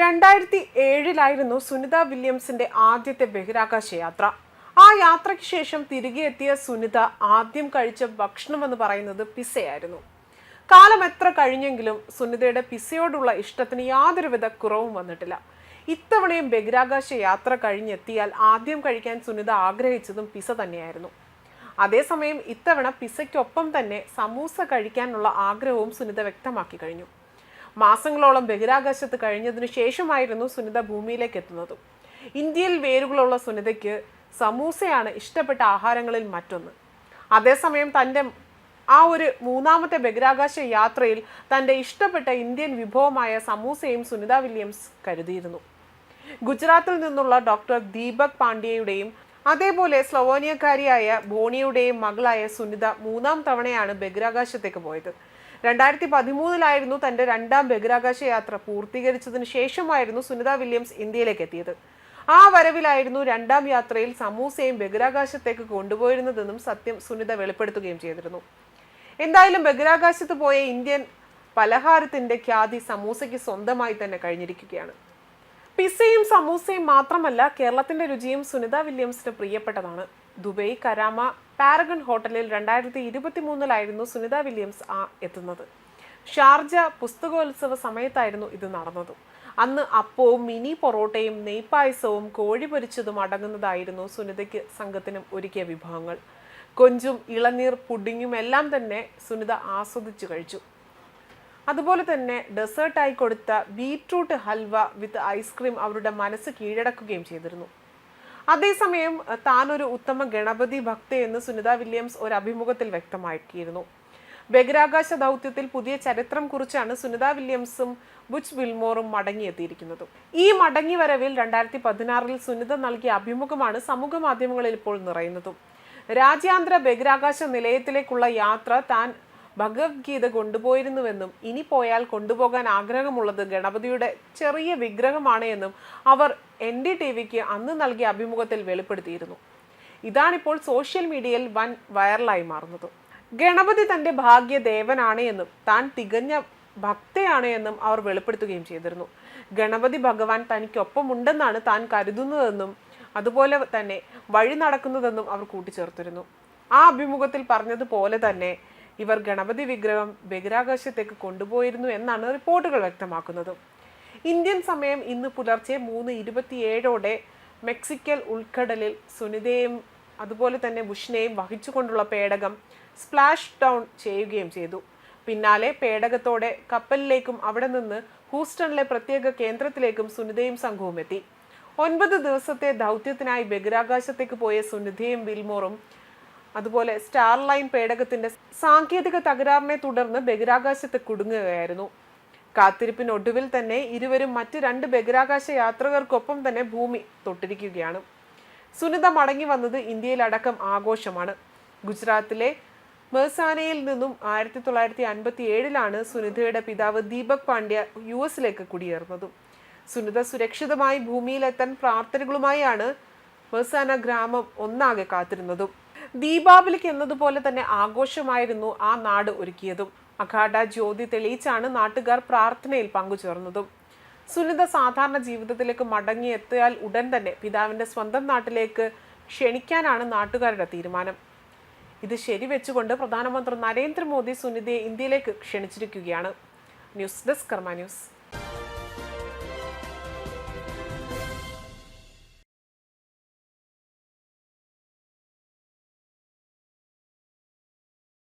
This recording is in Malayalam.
രണ്ടായിരത്തി ഏഴിലായിരുന്നു സുനിത വില്യംസിന്റെ ആദ്യത്തെ ബഹിരാകാശ യാത്ര ആ യാത്രയ്ക്ക് ശേഷം തിരികെ എത്തിയ സുനിത ആദ്യം കഴിച്ച ഭക്ഷണം എന്ന് പറയുന്നത് പിസയായിരുന്നു കാലം എത്ര കഴിഞ്ഞെങ്കിലും സുനിതയുടെ പിസയോടുള്ള ഇഷ്ടത്തിന് യാതൊരുവിധ കുറവും വന്നിട്ടില്ല. ഇത്തവണയും ബഹിരാകാശ യാത്ര കഴിഞ്ഞെത്തിയാൽ ആദ്യം കഴിക്കാൻ സുനിത ആഗ്രഹിച്ചതും പിസ തന്നെയായിരുന്നു. അതേസമയം ഇത്തവണ പിസയ്ക്കൊപ്പം തന്നെ സമൂസ കഴിക്കാനുള്ള ആഗ്രഹവും സുനിത വ്യക്തമാക്കി കഴിഞ്ഞു. മാസങ്ങളോളം ബഹിരാകാശത്ത് കഴിഞ്ഞതിനു ശേഷമായിരുന്നു സുനിത ഭൂമിയിലേക്ക് എത്തുന്നത്. ഇന്ത്യയിൽ വേരുകളുള്ള സുനിതയ്ക്ക് സമൂസയാണ് ഇഷ്ടപ്പെട്ട ആഹാരങ്ങളിൽ മറ്റൊന്ന്. അതേസമയം തന്റെ ആ ഒരു മൂന്നാമത്തെ ബഹിരാകാശ യാത്രയിൽ തന്റെ ഇഷ്ടപ്പെട്ട ഇന്ത്യൻ വിഭവമായ സമൂസയും സുനിത വില്യംസ് കരുതിയിരുന്നു. ഗുജറാത്തിൽ നിന്നുള്ള ഡോക്ടർ ദീപക് പാണ്ഡ്യയുടെയും അതേപോലെ സ്ലൊവോനിയക്കാരിയായ ബോണിയുടെയും മകളായ സുനിത മൂന്നാം തവണയാണ് ബഹിരാകാശത്തേക്ക് പോയത്. രണ്ടായിരത്തി പതിമൂന്നിലായിരുന്നു തന്റെ രണ്ടാം ബഹിരാകാശ യാത്ര പൂർത്തീകരിച്ചതിന് ശേഷമായിരുന്നു സുനിത വില്യംസ് ഇന്ത്യയിലേക്ക് എത്തിയത്. ആ വരവിലായിരുന്നു രണ്ടാം യാത്രയിൽ സമൂസയും ബഹിരാകാശത്തേക്ക് കൊണ്ടുപോയിരുന്നതെന്നും സത്യം സുനിത വെളിപ്പെടുത്തുകയും ചെയ്തിരുന്നു. എന്തായാലും ബഹിരാകാശത്ത് പോയ ഇന്ത്യൻ പലഹാരത്തിന്റെ ഖ്യാതി സമൂസയ്ക്ക് സ്വന്തമായി തന്നെ കഴിഞ്ഞിരിക്കുകയാണ്. പിസയും സമൂസയും മാത്രമല്ല കേരളത്തിന്റെ രുചിയും സുനിത വില്യംസിന് പ്രിയപ്പെട്ടതാണ്. ദുബൈ കരാമ പാരഗൺ ഹോട്ടലിൽ രണ്ടായിരത്തി ഇരുപത്തി മൂന്നിലായിരുന്നു സുനിത വില്യംസ് ആ എത്തുന്നത്. ഷാർജ പുസ്തകോത്സവ സമയത്തായിരുന്നു ഇത് നടന്നത്. അന്ന് അപ്പവും മിനി പൊറോട്ടയും നെയ്പായസവും കോഴി പൊരിച്ചതും അടങ്ങുന്നതായിരുന്നു സുനിതയ്ക്ക് സംഘത്തിനും ഒരുക്കിയ വിഭവങ്ങൾ. കൊഞ്ചും ഇളനീർ പുഡിങ്ങും എല്ലാം തന്നെ സുനിത ആസ്വദിച്ചു കഴിച്ചു. അതുപോലെ തന്നെ ഡെസേർട്ടായി കൊടുത്ത ബീട്രൂട്ട് ഹൽവ വിത്ത് ഐസ്ക്രീം അവരുടെ മനസ്സ് കീഴടക്കുകയും ചെയ്തിരുന്നു. അതേസമയം താനൊരു ഉത്തമ ഗണപതി ഭക്തയെന്ന് സുനിത വില്യംസ് ഒരു അഭിമുഖത്തിൽ വ്യക്തമാക്കിയിരുന്നു. ബഹിരാകാശ ദൗത്യത്തിൽ പുതിയ ചരിത്രം കുറിച്ചാണ് സുനിത വില്യംസും ബുച്ച് വിൽമോറും മടങ്ങിയെത്തിയിരിക്കുന്നത്. ഈ മടങ്ങി വരവിൽ രണ്ടായിരത്തി പതിനാറിൽ സുനിത നൽകിയ അഭിമുഖമാണ് സമൂഹ മാധ്യമങ്ങളിൽ ഇപ്പോൾ നിറയുന്നതും. രാജ്യാന്തര ബഹിരാകാശ നിലയത്തിലേക്കുള്ള യാത്ര താൻ ഭഗവത്ഗീത കൊണ്ടുപോയിരുന്നുവെന്നും ഇനി പോയാൽ കൊണ്ടുപോകാൻ ആഗ്രഹമുള്ളത് ഗണപതിയുടെ ചെറിയ വിഗ്രഹമാണ് എന്നും അവർ എൻ ഡി ടി വിക്ക് അന്ന് നൽകിയ അഭിമുഖത്തിൽ വെളിപ്പെടുത്തിയിരുന്നു. ഇതാണിപ്പോൾ സോഷ്യൽ മീഡിയയിൽ വൻ വൈറലായി മാറുന്നത്. ഗണപതി തന്റെ ഭാഗ്യദേവനാണ് എന്നും താൻ തികഞ്ഞ ഭക്തയാണ് എന്നും അവർ വെളിപ്പെടുത്തുകയും ചെയ്തിരുന്നു. ഗണപതി ഭഗവാൻ തനിക്കൊപ്പമുണ്ടെന്നാണ് താൻ കരുതുന്നതെന്നും അതുപോലെ തന്നെ വഴി നടക്കുന്നതെന്നും അവർ കൂട്ടിച്ചേർത്തിരുന്നു. ആ അഭിമുഖത്തിൽ പറഞ്ഞതുപോലെ തന്നെ ഇവർ ഗണപതി വിഗ്രഹം ബഹിരാകാശത്തേക്ക് കൊണ്ടുപോയിരുന്നു എന്നാണ് റിപ്പോർട്ടുകൾ വ്യക്തമാക്കുന്നത്. ഇന്ത്യൻ സമയം ഇന്ന് പുലർച്ചെ മൂന്ന് ഇരുപത്തിയേഴോടെ മെക്സിക്കൽ ഉൾക്കടലിൽ സുനിതയും അതുപോലെ തന്നെ ബുഷിനെയും വഹിച്ചുകൊണ്ടുള്ള പേടകം സ്പ്ലാഷ് ഡൗൺ ചെയ്യുകയും ചെയ്തു. പിന്നാലെ പേടകത്തോടെ കപ്പലിലേക്കും അവിടെ നിന്ന് ഹൂസ്റ്റണിലെ പ്രത്യേക കേന്ദ്രത്തിലേക്കും സുനിതയും സംഘവും എത്തി ഒൻപത് ദിവസത്തെ ദൗത്യത്തിനായി ബഹിരാകാശത്തേക്ക് പോയ സുനിതയും വിൽമോറും അതുപോലെ സ്റ്റാർലൈൻ പേടകത്തിന്റെ സാങ്കേതിക തകരാറിനെ തുടർന്ന് ബഹിരാകാശത്ത് കുടുങ്ങുകയായിരുന്നു. കാത്തിരിപ്പിനൊടുവിൽ തന്നെ ഇരുവരും മറ്റ് രണ്ട് ബഹിരാകാശ യാത്രികർക്കൊപ്പം തന്നെ ഭൂമി തൊട്ടിരിക്കുകയാണ്. സുനിത മടങ്ങി വന്നത് ഇന്ത്യയിലടക്കം ആഘോഷമാണ്. ഗുജറാത്തിലെ മെർസാനയിൽ നിന്നും ആയിരത്തി തൊള്ളായിരത്തി അൻപത്തി ഏഴിലാണ് സുനിതയുടെ പിതാവ് ദീപക് പാണ്ഡ്യ യു എസിലേക്ക് കുടിയേറുന്നത്. സുനിത സുരക്ഷിതമായി ഭൂമിയിലെത്താൻ പ്രാർത്ഥനകളുമായാണ് മെർസാന ഗ്രാമം ഒന്നാകെ കാത്തിരുന്നതും. ദീപാവലിക്ക് എന്നതുപോലെ തന്നെ ആഘോഷമായിരുന്നു ആ നാട് ഒരുക്കിയതും. അഖാഡ ജ്യോതി തെളിയിച്ചാണ് നാട്ടുകാർ പ്രാർത്ഥനയിൽ പങ്കുചേർന്നതും. സുനിത സാധാരണ ജീവിതത്തിലേക്ക് മടങ്ങിയെത്തിയാൽ ഉടൻ തന്നെ പിതാവിന്റെ സ്വന്തം നാട്ടിലേക്ക് ക്ഷണിക്കാനാണ് നാട്ടുകാരുടെ തീരുമാനം. ഇത് ശരി വെച്ചുകൊണ്ട് പ്രധാനമന്ത്രി നരേന്ദ്രമോദി സുനിതയെ ഇന്ത്യയിലേക്ക് ക്ഷണിച്ചിരിക്കുകയാണ്. News desk Karma news.